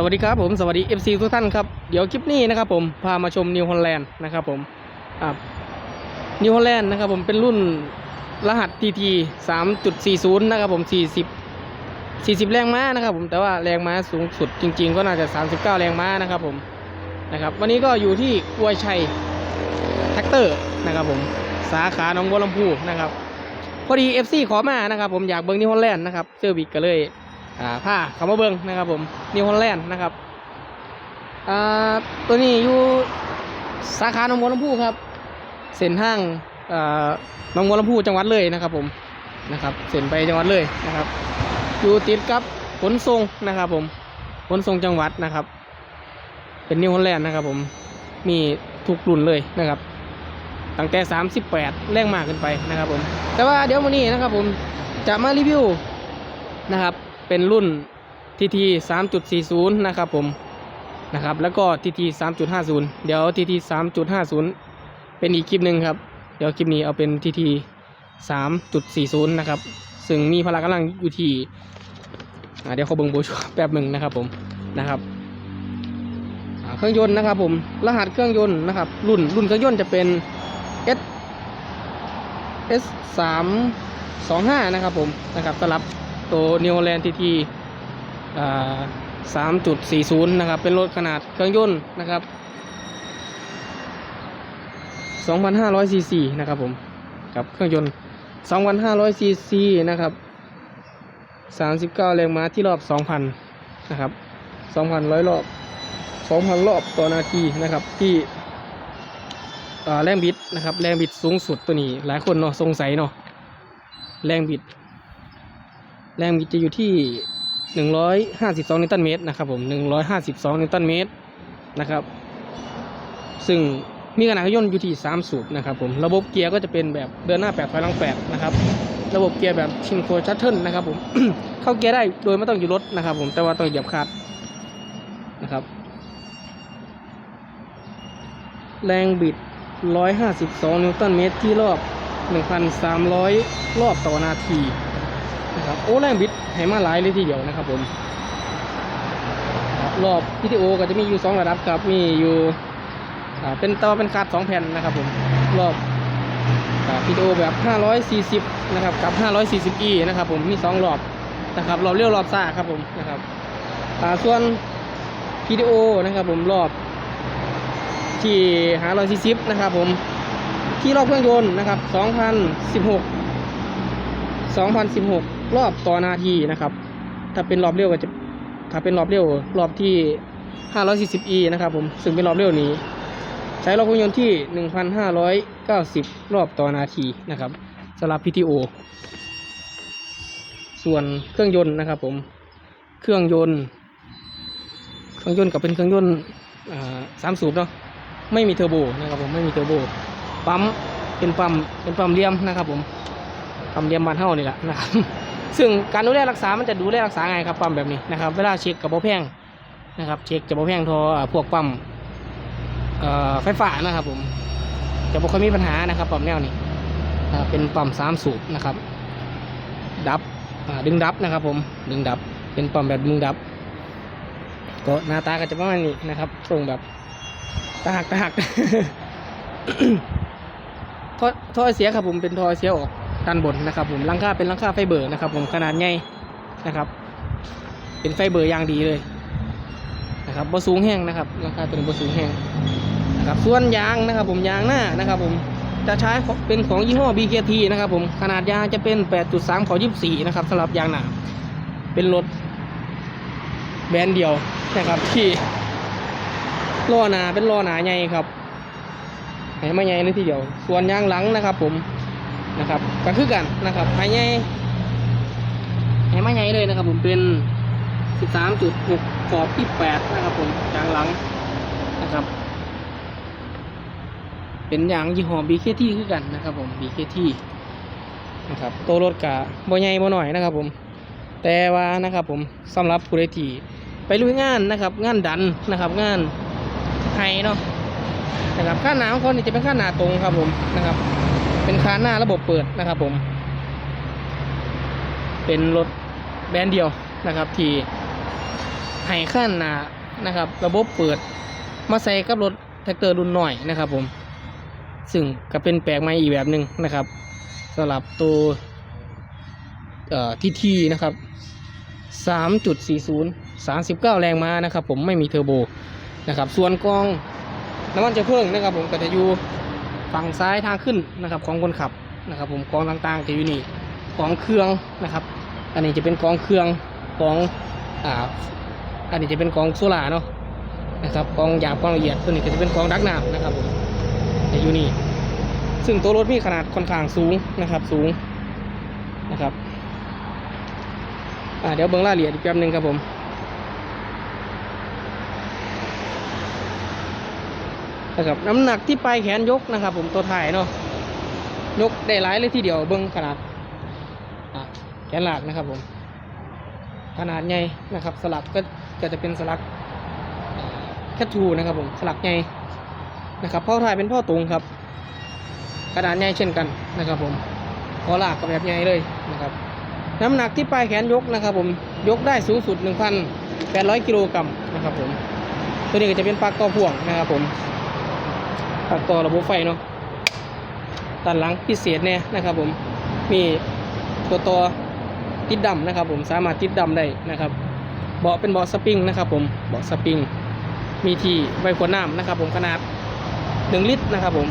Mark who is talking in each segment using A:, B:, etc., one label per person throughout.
A: สวัสดีครับผมสวัสดี FC ทุกท่านครับ เดี๋ยวคลิปนี้นะครับผมพามาชมนิวฮอลแลนด์นะครับผมนิวฮอลแลนด์นะครับผมเป็นรุ่นรหัส TT 3.40 นะครับผม 40 40 แรงม้านะครับผมแต่ว่าแรงม้าสูงสุดจริง ๆ ก็น่าจะ 39 แรงม้านะครับผมนะครับวันนี้ก็อยู่ที่อวยชัยแท็กเตอร์นะครับผมสาขาหนองบัวลำพูนะครับพอดี FC ขอมานะครับผมอยากเบิ้งนิวฮอลแลนด์นะครับเซอร์วิสก็เลย อ่าผ้าคำว่าเบิงนะครับผมนิวฮอลแลนด์นะครับอ่าตัวนี้อยู่สาขาหนองบัวลำพูครับเส้นทางอ่าหนองบัวลำพูจังหวัดเลยนะครับผมนะครับเส้นไปจังหวัดเลยนะครับ อยู่ติดกับขนส่งนะครับผมขนส่งจังหวัดนะครับ เป็นนิวฮอลแลนด์นะครับผมมีทุกรุ่นเลยนะครับตั้งแต่ 38 แรงมากขึ้นไปนะครับผม แต่ว่าเดี๋ยววันนี้นะครับผมจะมารีวิวนะครับ เป็นรุ่น TT 3.40 นะครับผมนะครับแล้วก็ TT 3.50 เดี๋ยว TT 3.50 เป็นอีกคลิปหนึ่งครับ เดี๋ยวคลิปนี้เอาเป็น TT 3.40 นะครับ ซึ่งมีพละกำลังอยู่ที่เดี๋ยวเขาเบิ่งโบชัวแป๊บหนึ่งนะครับผมนะครับเครื่องยนต์นะครับผมรหัสเครื่องยนต์นะครับ รุ่นรุ่นเครื่องยนต์จะเป็น S S 3 2 5นะครับผมนะครับสลับ ตัว New Holland TT อ่า3.40นะครับ เป็นรถขนาดเครื่องยนต์นะครับ2,500ซีซีนะครับผมกับเครื่องยนต์2,500ซีซีนะครับ39แรงม้าที่รอบ2,000นนะครับ2,000ร้อยรอบ2,000รอบต่อนาทีนะครับที่แรงบิดนะครับ แรงบิดสูงสุดตัวนี้ หลายคนเนาะสงสัยเนาะแรงบิด แรงบิดจะอยู่ที่ 152 นิวตันเมตรนะครับผม 152 นิวตันเมตรนะครับ ซึ่งมีขนาดเครื่องยนอยู่ที่ 3 สูบนะครับผม ระบบเกียร์ก็จะเป็นแบบเดินหน้า8ถอยหลัง8นะครับ ระบบเกียร์แบบชินโคชัตเทิลนะครับผม เข้าเกียร์ได้โดยไม่ต้องอยู่รถนะครับผม แต่ว่าต้องเหยียบคลัดนะครับ แรงบิด 152 นิวตันเมตรที่รอบ 1,300 รอบต่อนาที นะครับโอ้แรงบิดให้มาหลายเลยทีเดียวนะครับผมรอบพีทีโอก็จะมีอยู่สองระดับครับมีอยู่เป็นต่อเป็นคาดสองแผ่นนะครับผมรอบพีทีโอแบบ 540 นะครับกับ 540e นะครับผมมีสองรอบนะครับรอบเลี้ยวรอบซ่าครับผมนะครับส่วนพีทีโอนะครับผมรอบที่540นะครับผมที่รอบเครื่องยนต์นะครับ 2016 2016 รอบต่อนาทีนะครับ ถ้าเป็นรอบเร็วก็จะถ้าเป็นรอบเร็วรอบที่ 540e นะครับผมซึ่งเป็นรอบเร็วนี้ ใช้รอบเครื่องยนต์ที่ 1,590 รอบต่อนาทีนะครับสำหรับ PTO ส่วนเครื่องยนต์นะครับผมเครื่องยนต์ เครื่องยนต์กับเป็นเครื่องยนต์สามสูบเนาะไม่มีเทอร์โบนะครับผมไม่มีเทอร์โบปั๊มเป็นปั๊มเป็นปั๊มเลียมนะครับผมปั๊มเลียมบานเท่านี่แหละนะครับ ซึ่งการดูแลรักษา มันจะดูแลรักษาไงครับปั๊มแบบนี้นะครับ เวลาเช็คกับโบแพงนะครับเช็คจะโบแพงทออ่าพวกปั๊มไฟฟ้านะครับผมจะบ่ค่อยมีปัญหานะครับปั๊มแนวนี้เป็นปั๊มสามสูบนะครับ ดับดึงดับนะครับ ผมดึงดับเป็นปั๊มแบบดึงดับ ก็หน้าตาก็จะประมาณนี้นะครับทรงแบบตาหักตาหักท่อท่อไอเสียครับผมเป็นท่อไอเสียออก ด้านบนนะครับ ผมลังคาเป็นลังคาไฟเบอร์นะครับ ผมขนาดใหญ่นะครับ เป็นไฟเบอร์อย่างดีเลยนะครับบ่สูงแห้งนะครับลังคาตัวนี้บ่สูงแห้งนะครับส่วนยางนะครับ ผมยางหน้านะครับ ผมจะใช้เป็นของยี่ห้อ BKT นะครับผมขนาดยางจะเป็น 8.3 ขอ 24 นะครับสำหรับยางหนาเป็นรถแบรนด์เดียวนะครับที่ล้อหนาเป็นล้อหนาใหญ่ครับให้มาใหญ่เลยทีเดียว ส่วนยางหลังนะครับ ผม นะครับก็คือกันนะครับให้ใหญ่ให้มาใหญ่เลยนะครับ ผมเป็น 13.6ขอบที่8นะครับ ผมยางหลังนะครับ เป็นยางยี่ห้อ BKT คือกันนะครับ ผม BKT นะครับตัวรถกะบ่ใหญ่บ่หน่อยนะครับ ผม แต่ว่านะครับ ผมสำหรับผู้ใดที่ไปลุยงานนะครับ งานดันนะครับ งานไฮเนาะนะครับค่าหนาของเขานี่จะเป็นค่าหนาตรงครับผมนะครับ เป็นค่าหน้าระบบเปิดนะครับผม เป็นรถแบรนด์เดียวนะครับ ที่ให้ขั้นหนานะครับ ระบบเปิดมาใส่กับรถแท็กเตอร์รุ่นหน่อยนะครับผม ซึ่งก็เป็นแปลกใหม่อีกแบบหนึ่งนะครับสำหรับตัวเอ่ทีทีนะครับ 3.40 39 แรงม้านะครับ ผมไม่มีเทอร์โบนะครับ ส่วนกองน้ำมันจะเพิ่งนะครับ ผมก็จะอยู่ ฝั่งซ้ายทางขึ้นนะครับของคนขับนะครับผมกองต่างๆจะอยู่นี่กองเครื่องนะครับ อันนี้จะเป็นกองเครื่องกองอ่าอันนี้จะเป็นกองโซล่าเนาะนะครับกองหยาบกองละเอียดตัวนี้ก็จะเป็นกองดักน้ำนะครับผมจะอยู่นี่ซึ่งตัวรถมีขนาดค่อนข้างสูงนะครับสูงนะครับอ่าเดี๋ยวเบิ้งรายละเอียดอีกแป๊บหนึงครับผม นะครับน้ำหนักที่ปลายแขนยกนะครับ ผมตัวถ่ายเนาะยกได้หลายเลยทีเดียวเบิ้งขนาดแขนหลักนะครับผมขนาดใหญ่นะครับ สลักก็ก็จะเป็นสลักแคทูนะครับผมสลักใหญ่นะครับพ่อถ่ายเป็นพ่อตรงครับขนาดใหญ่เช่นกันนะครับผมคอหลากก็แบบใหญ่เลยนะครับ น้ำหนักที่ปลายแขนยกนะครับ ผมยกได้สูงสุด 1,800 กิโลกรัมนะครับผมตัวนี้ก็จะเป็นปลั๊กต่อพ่วงนะครับผม ปลั๊กต่อระบบไฟเนาะด้านหลังพิเศษเนี่ยนะครับ ผมมีตัวต่อติดดำนะครับ ผมสามารถติดดำได้นะครับเบาะเป็นเบาะสปริงนะครับ ผมเบาะสปริง มีที่ไว้ขวดน้ำนะครับ ผมขนาด1ลิตรนะครับ ผม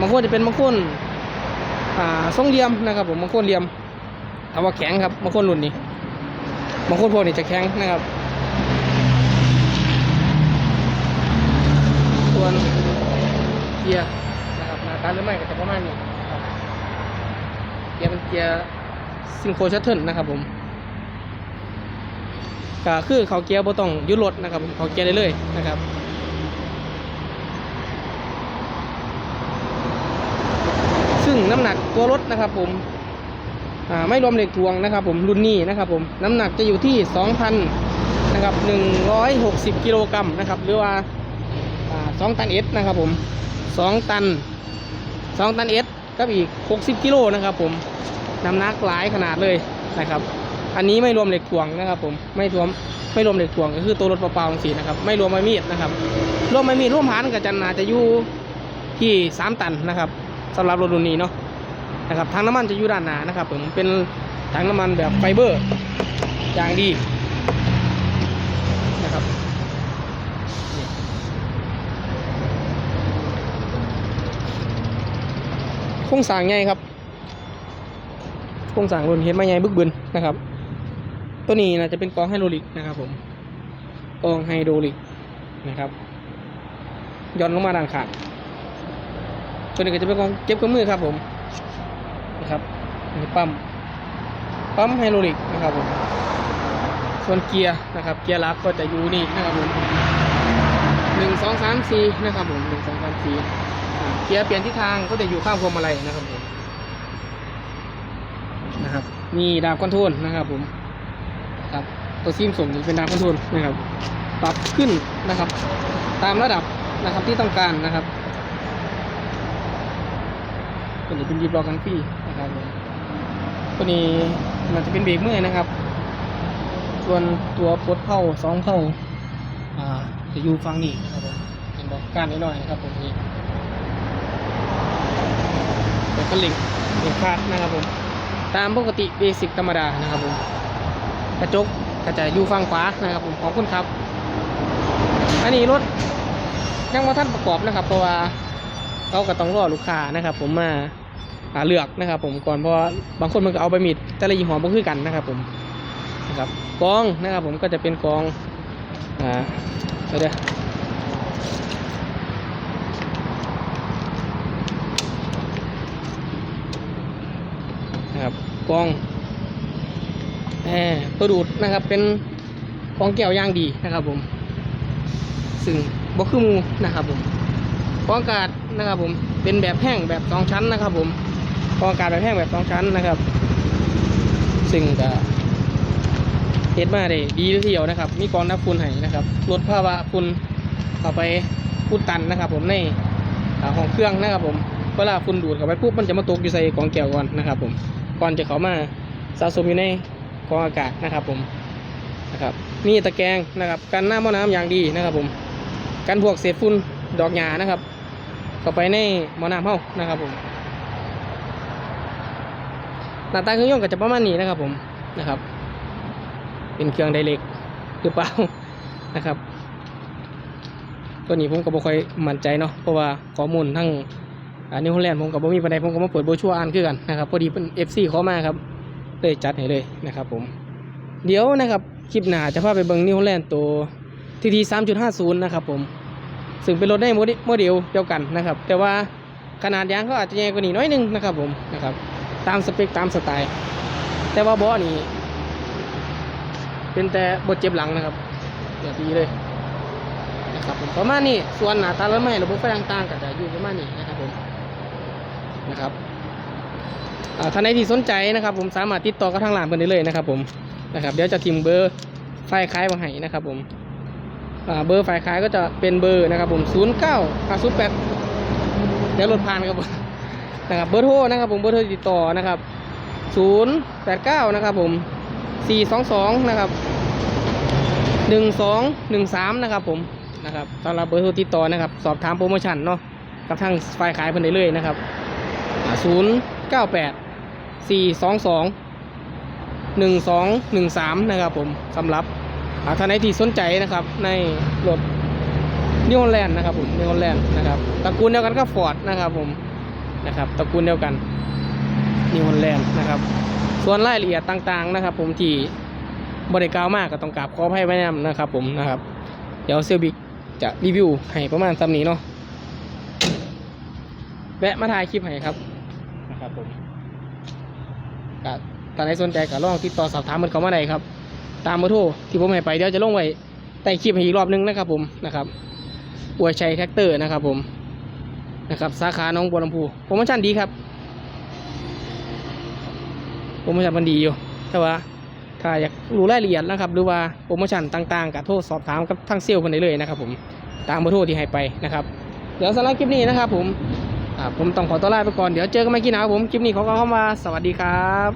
A: บางคนจะเป็นบางคนอ่าทรงเหลี่ยมนะครับ ผมบางคนเหลี่ยมเอาว่าแข็งครับบางคนรุ่นนี้บางคนพวกนี้จะแข็งนะครับ วนเกียร์นะครับหน้าตาหรือไม่ก็จะประมาณนี้เกียร์เป็นเกียร์ซิงโครชัตเทิลนะครับผมก็คือเขาเกียร์บ่ต้องยุดรถนะครับเขาเกียร์ได้เลยนะครับซึ่งน้ำหนักตัวรถนะครับผมไม่รวมเหล็กทวงนะครับผมรุ่นนี้นะครับผมน้ำหนักจะอยู่ที่ 2,000นะครับ160 กิโลกรัมนะครับหรือว่า อ่า2ตันเอสนะครับผม2ตัน2ตันเอสกับอีก60กิโลนะครับผมน้ำหนักหลายขนาดเลยนะครับ อันนี้ไม่รวมเหล็กทวงนะครับ ผมไม่รวมไม่รวมเหล็กทวงก็คือตัวรถเปล่าๆสีนะครับ ไม่รวมไม้มีดนะครับ รวมไม้มีดรวมหันกับจันนาจะอยู่ที่3ตันนะครับสำหรับรถรุ่นนี้เนาะนะครับถังน้ำมันจะอยู่ด้านหน้านะครับ ผมเป็นถังน้ำมันแบบไฟเบอร์อย่างดีนะครับ โครงสางใหญ่ครับโครงสางรุ่นเห็นมาใหญ่บึกบึนนะครับ ตัวนี้นะจะเป็นกองไฮโดรลิกนะครับผมกองไฮโดรลิกนะครับย้อนลงมาด้านข้างตัวนี้ก็จะเป็นกองเก็บเครื่องมือครับผมนะครับนนี้ปั๊มปั๊มไฮโดรลิกนะครับผมส่วนเกียร์นะครับ เกียร์ลักก็จะอยู่นี่นะครับผมหนึ่งสองสามสี่นะครับผมหนึ่งสองสามสี่ เกียร์เปลี่ยนทิศทางก็จะอยู่ข้างพวงมาลัยนะครับผมนะครับมีดาบคอนโทรลนะครับผมครับตัวซีมส่งจะเป็นดาบคอนโทรลนะครับ ปรับขึ้นนะครับ ตามระดับนะครับที่ต้องการนะครับตัวนี้เป็นยีบล็อกกันฟรีนะครับผมตัวนี้มันจะเป็นเบรกมือนะครับ ส่วนตัวปลดเผาสองเผาอ่าจะอยู่ฝั่งนี้นะครับผมเป็นบอกการนิดหน่อยนะครับผมนี่ แต่ก็ลิงเด็กคาดนะครับผม ตามปกติเบสิกธรรมดานะครับผม กระจกก็จะอยู่ฝั่งขวานะครับผม ของคุณครับ อันนี้รถยังว่าท่านประกอบนะครับ เพราะว่าเขาก็ต้องรอลูกค้านะครับ ผมมาหาเลือกนะครับ ผมก่อนเพราะบางคนมันก็เอาไปมีดแต่ละยี่ห้อบ่คือกันนะครับ ผมนะครับกองนะครับ ผมก็จะเป็นกองอ่าเดี๋ยวเดี๋ยวนะครับ กองแหมตัวดูดนะครับเป็นกองแก้วย่างดีนะครับผม ซึ่งบ่คือมูนะครับผมกองอากาศนะครับผมเป็นแบบแห้งแบบสองชั้นนะครับ ผมกองอากาศแบบแห้งแบบสองชั้นนะครับ ซึ่งก็เฮ็ดมาได้ดีทีเดียวนะครับ มีกองนับฝุ่นให้นะครับลดภาวะฝุ่นเข้าไปอุดตันนะครับ ผมในอ่าห้องเครื่องนะครับ ผมเวลาฝุ่นดูดเข้าไปปุ๊บมันจะมาตกอยู่ใส่กองแก้วก่อนนะครับ ผม ก่อนจะเข้ามาสะสมอยู่ในกองอากาศนะครับผมนะครับมีตะแกรงนะครับกันน้ำมอน้ำอย่างดีนะครับผมกันพวกเศษฝุ่นดอกหญ้านะครับเข้าไปในหมอน้ำเฮานะครับผมหน้าตาเครื่องยนต์ก็จะประมาณนี้นะครับผมนะครับ เป็นเครื่องไดเรกหรือเปล่านะครับ ตัวนี้ผมก็บ่ค่อยมั่นใจเนาะเพราะว่าข้อมูลทั้ง อ่านิวฮอลแลนด์ผมกับบ่มีปัญหาผมก็มาเปิดโบชัวร์อ่านคือกันนะครับพอดีเป็น FC ขอมาครับเลยจัดให้เลยนะครับผมเดี๋ยวนะครับคลิปหน้าจะพาไปเบิ่งนิวฮอลแลนด์ตัวทีที3.50นย์นะครับผมซึ่งเป็นรถได้โมเดโมเดลเดียวกันนะครับ แต่ว่าขนาดยางเขาอาจจะใหญ่กว่านี้น้อยนึงนะครับผมนะครับตามสเปคตามสไตล์ แต่ว่าบาะนี่เป็นแต่บทเจ็บหลังนะครับเดี๋ยวดีเลยนะครับผมประมาณนี้ส่วนหน้าตารถใหม่ระบบไฟต่างๆก็จะอยู่ประมาณนี้นะครับผม นะครับอ่าท่านใดที่สนใจนะครับ ผมสามารถติดต่อกับทางร้านเพิ่นได้เลยนะครับ ผมนะครับ เดี๋ยวจะทิมเบอร์ไฟคล้ายมาให้นะครับ ผมเบอร์ฝ่ายขายก็จะเป็นเบอร์นะครับ ผม0 9 5 0 8เดี๋ยวรถผ่านครับผมนะครับเบอร์โทรนะครับ ผมเบอร์โทรติดต่อนะครับ0 8 9นะครับ ผม422นะครับ1213นะครับ ผมนะครับสำหรับเบอร์โทรติดต่อนะครับ สอบถามโปรโมชั่นเนาะกับทางฝ่ายขายเพิ่นได้เลยนะครับ 0 9 8 422 1213นะครับผมสำหรับอ่าท่านใดที่สนใจนะครับ ในรถนิวฮอลแลนด์นะครับผมนิวฮอลแลนด์นะครับตระกูลเดียวกันก็ฟอร์ดนะครับผมนะครับตระกูลเดียวกันนิวฮอลแลนด์นะครับ ส่วนรายละเอียดต่างๆนะครับ ผมที่บริกาวมากก็ต้องกราบขออภัยไว้นำนะครับ ผมนะครับ เดี๋ยวเซลบิกจะรีวิวให้ประมาณซ้ำนี้เนาะแวะมาถ่ายคลิปให้ครับ ครับผมก็ท่านใดสนใจก็ลองติดต่อสอบถามมันเข้ามาได้ครับ ตามเบอร์โทรที่ผมให้ไปเดี๋ยวจะลงไว้ใต้คลิปให้อีกรอบนึงนะครับผมนะครับอวยชัยแท็กเตอร์นะครับผมนะครับสาขาหน้องบัวลำพูโปรโมชั่นดีครับโปรโมชั่นมันดีอยู่แต่ว่าถ้าอยากรู้รายละเอียดนะครับ หรือว่าโปรโมชั่นต่างๆกับโทรสอบถามกับทางเซลล์คนได้เลยนะครับผมตามเบอร์โทรที่ให้ไปนะครับ เดี๋ยวสำหรับคลิปนี้นะครับผม ผมต้องขอตัวลาไปก่อน เดี๋ยวเจอกันใหม่กี่หนาวผม คลิปนี้ขอกล่าวคำว่าสวัสดีครับ